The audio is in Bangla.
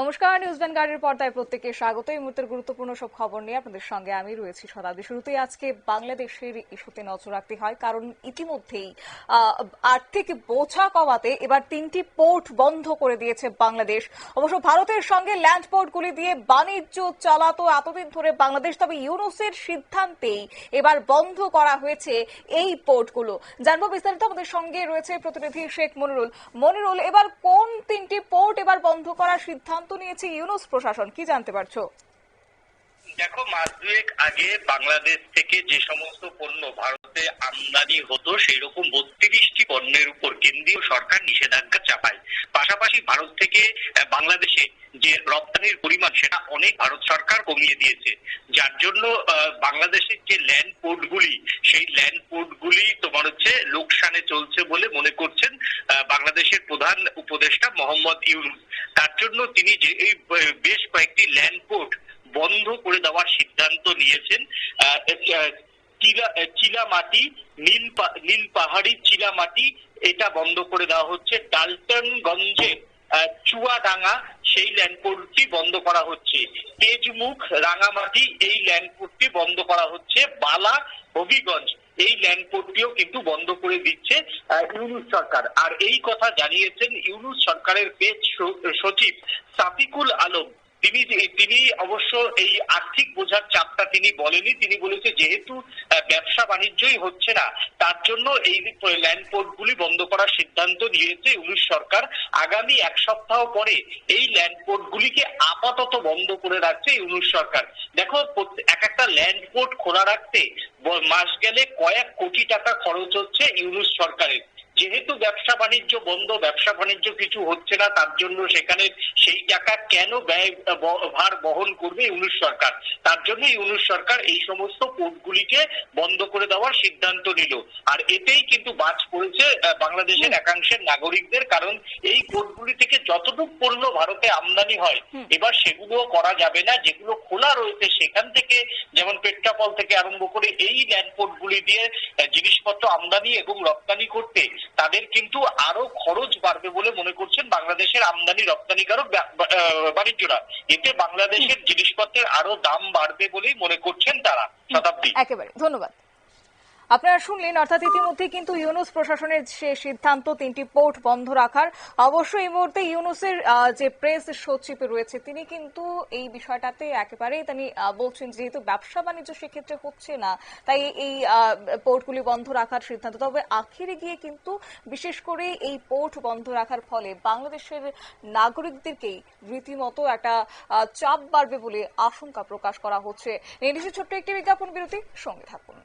নমস্কার নিউজ ভ্যানগার্ডের পর্দায় প্রত্যেকে স্বাগত। এই মুহূর্তের গুরুত্বপূর্ণ সব খবর নিয়ে আপনাদের সঙ্গে আমি রয়েছি শতাব্দী শুরুতেই আজকে বাংলাদেশের ইস্যুতে নজর রাখতে হয়, কারণ ইতিমধ্যেই আর্থিক বোঝা কমাতে এবার তিনটি পোর্ট বন্ধ করে দিয়েছে বাংলাদেশ। অবশ্য ভারতের সঙ্গে ল্যান্ড পোর্টগুলি দিয়ে বাণিজ্য চালাতো এতদিন ধরে বাংলাদেশ, তবে ইউনুসের সিদ্ধান্তেই এবার বন্ধ করা হয়েছে এই পোর্টগুলো। জানব বিস্তারিত, আমাদের সঙ্গে রয়েছে প্রতিনিধি শেখ মনিরুল। মনিরুল, এবার কোন তিনটি পোর্ট এবার বন্ধ করার সিদ্ধান্ত নিয়েছে ইউনুস প্রশাসন। কি জানতে পারছ? দেখো, মাস দুয়েক আগে বাংলাদেশ থেকে যে সমস্ত পণ্য ভারতে আমদানি হতো সেই রকম বত্রিশটি পণ্যের উপর কেন্দ্রীয় সরকার নিষেধাজ্ঞা চাপায়। পাশাপাশি ভারত থেকে বাংলাদেশে যে রপ্তানির পরিমাণ, সেটা অনেক ভারত সরকার কমিয়ে দিয়েছে। যার জন্য বাংলাদেশের যে ল্যান্ড পোর্টগুলি, সেই ল্যান্ড পোর্টগুলি তোমার হচ্ছে লোকসানে চলছে বলে মনে করছেন বাংলাদেশের প্রধান উপদেষ্টা মোহাম্মদ ইউনুস। তার জন্য তিনি যে এই বেশ কয়েকটি ল্যান্ড পোর্ট বন্ধ করে দেওয়ার সিদ্ধান্ত নিয়েছেন। চিলা চিলামাটি, নীল নীল পাহাড়ি চিলামাটি, এটা বন্ধ করে দেওয়া হচ্ছে। ডালটনগঞ্জে চুয়াডাঙ্গা, সেই ল্যান্ডপোর্টটি বন্ধ করা হচ্ছে। তেজমুখ, রাঙামাটি, এই ল্যান্ডপোর্টটি বন্ধ করা হচ্ছে। বালা, হবিগঞ্জ। এই ল্যান্ডপোর্টটিও কিন্তু বন্ধ করে দিচ্ছে ইউনুস সরকার। আর এই কথা জানিয়েছেন ইউনুস সরকারের পেজ সচিব সাফিকুল আলম। তিনি তিনি অবশ্য এই আর্থিক বোঝার চাপটা তিনি বলেনি তিনি বলেছে যেহেতু ব্যবসা বাণিজ্যই হচ্ছে না, তার জন্য এই ল্যান্ড পোর্টগুলি বন্ধ করার সিদ্ধান্ত নিয়েছে ইউনুস সরকার। আগামী এক সপ্তাহ পরে এই ল্যান্ড পোর্টগুলিকে আপাতত বন্ধ করে রাখছে ইউনুস সরকার। দেখো এক একটা ল্যান্ড পোর্ট খোলা রাখতে মাস গেলে কয়েক কোটি টাকা খরচ হচ্ছে ইউনুস সরকারের। যেহেতু ব্যবসা বাণিজ্য বন্ধ ব্যবসা বাণিজ্য কিছু হচ্ছে না তার জন্য সেখানে সেই টাকা কেন ব্যয় ভার বহন করবে ইউনুস সরকার? তার জন্য ইউনুস সরকার এই সমস্ত পোর্টগুলিকে বন্ধ করে দেওয়ার সিদ্ধান্ত নিল। আর এতেই কিন্তু বাজ পড়েছে বাংলাদেশের একাংশের নাগরিকদের কারণ এই পোর্টগুলি থেকে যতটুকু পণ্য ভারতে আমদানি হয় এবার সেগুলো করা যাবে না যেগুলো খোলা রয়েছে সেখান থেকে যেমন পেট্রাপল থেকে আরম্ভ করে এই ল্যান্ড পোর্টগুলি দিয়ে জিনিসপত্র আমদানি এবং রপ্তানি করতে তাদের কিন্তু আরও খরচ বাড়বে বলে মনে করছেন বাংলাদেশের আমদানি রপ্তানিকারক বাণিজ্যরা। এতে বাংলাদেশের জিনিসপত্রের আরও দাম বাড়বে বলেই মনে করছেন তারা শতাব্দী। একেবারে, ধন্যবাদ। আপনারা শুনলেন, অর্থাৎ ইতিমধ্যে কিন্তু ইউনুস প্রশাসনের সে সিদ্ধান্ত, তিনটি পোর্ট বন্ধ রাখার। অবশ্য এই মুহূর্তে ইউনুসের যে প্রেস সচিব রয়েছে, তিনি কিন্তু এই বিষয়টাতে একেবারেই তিনি বলছেন যেহেতু ব্যবসা বাণিজ্য সেক্ষেত্রে হচ্ছে না, তাই এই পোর্টগুলি বন্ধ রাখার সিদ্ধান্ত। তবে আখিরে গিয়ে কিন্তু বিশেষ করে এই পোর্ট বন্ধ রাখার ফলে বাংলাদেশের নাগরিকদেরকেই রীতিমতো একটা চাপ বাড়বে বলে আশঙ্কা প্রকাশ করা হচ্ছে। নির্দিষ্ট ছোট্ট একটি বিজ্ঞাপন বিরতি, সঙ্গে থাকুন।